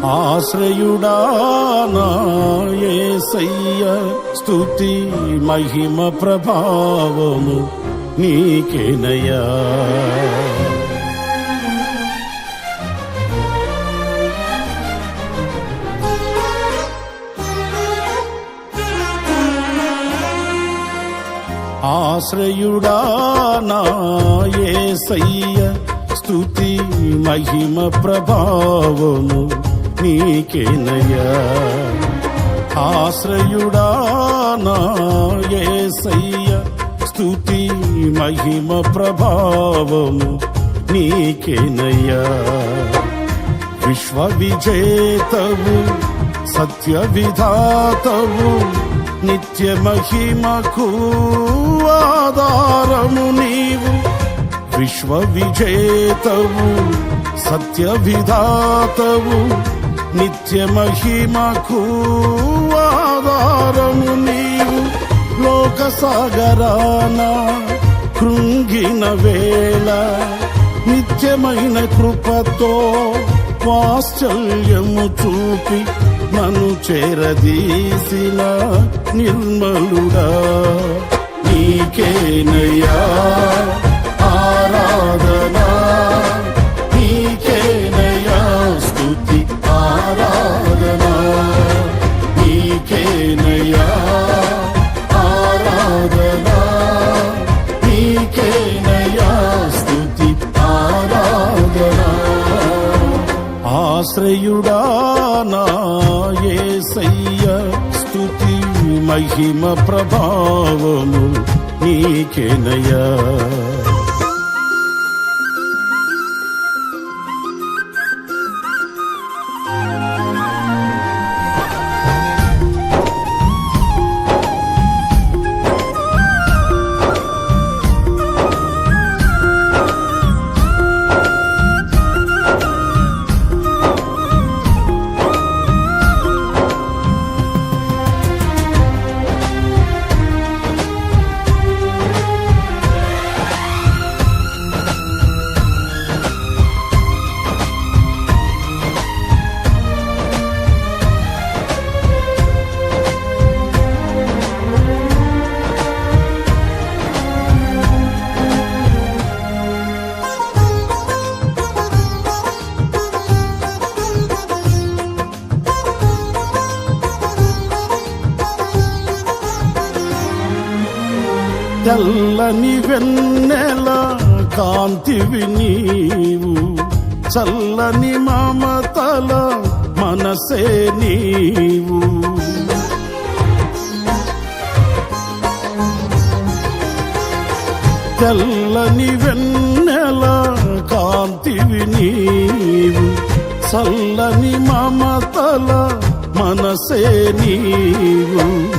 ఆశ్రయుడానాయ్య నా స్తుతి మహిమ ప్రభావము నీకేనయా ఆశ్రయుడానాయ్య నా స్తుతి మహిమ ప్రభావము నీకేనయ్యా. ఆశ్రయుడా నా యేసయ్య స్తుతి మహిమ ప్రభావము నీకేనయ్యా. విశ్వ విజేతవు సత్య విధాతవు నిత్య మహిమకు ఆధారము నీవు. విశ్వ విజేతవు సత్య విధాతవు నిత్య మహిమకు ఆధారము నీవు లోక సాగరాన కృంగిన వేళ నిత్యమైన కృపతో వాత్సల్యము చూపి నన్ను చేరదీసిన నిర్మలుడా. నీకేనయ్యా ఆరాధన ఆశ్రయుడా నా యేసయ్య మహిమ ప్రభావము నీకేనయ్యా. తెల్లని వెన్నెల కాంతివి నీవు. చల్లని మమతల మనసే నీవు. తెల్లని వెన్నెల కాంతివి నీవు. చల్లని మమతల మనసే నీవు.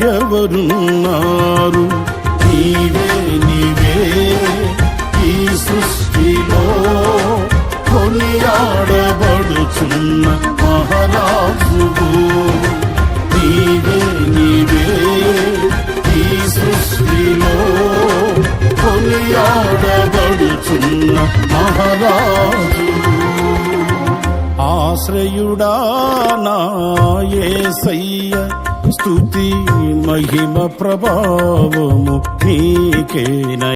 ఎవరున్నారు? నీవే నీవే ఈ సృష్టిలో కొనియాడబడుచున్న మహారాజువు. నీవే నీవే ఈ సృష్టిలో కొనియాడబడుచున్న మహారాజు ఆశ్రయుడా నా సయ్య స్థుతి మహిమ ప్రభావము నీకేన.